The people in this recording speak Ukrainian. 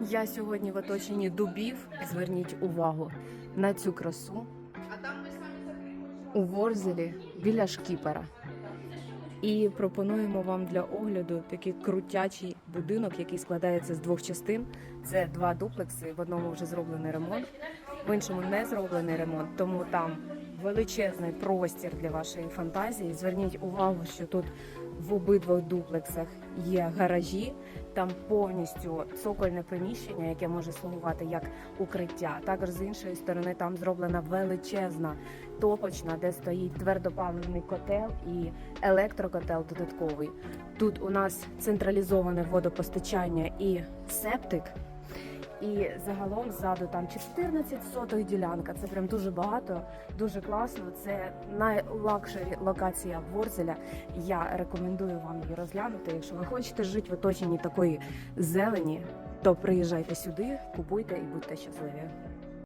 Я сьогодні в оточенні дубів. Зверніть увагу на цю красу у Ворзелі біля шкіпера. І пропонуємо вам для огляду такий крутячий будинок, який складається з двох частин. Це два дуплекси. В одному вже зроблений ремонт, в іншому не зроблений ремонт. Тому там величезний простір для вашої фантазії. Зверніть увагу, що тут в обидвох дуплексах є гаражі. Там повністю цокольне приміщення, яке може слугувати як укриття. Також з іншої сторони там зроблена величезна топочна, де стоїть твердопаливний котел і електрокотел додатковий. Тут у нас централізоване водопостачання і септик. І загалом ззаду там 14 сотих ділянка. Це прям дуже багато, дуже класно. Це найлакшері локація Ворзеля. Я рекомендую вам її розглянути. Якщо ви хочете жити в оточенні такої зелені, то приїжджайте сюди, купуйте і будьте щасливі.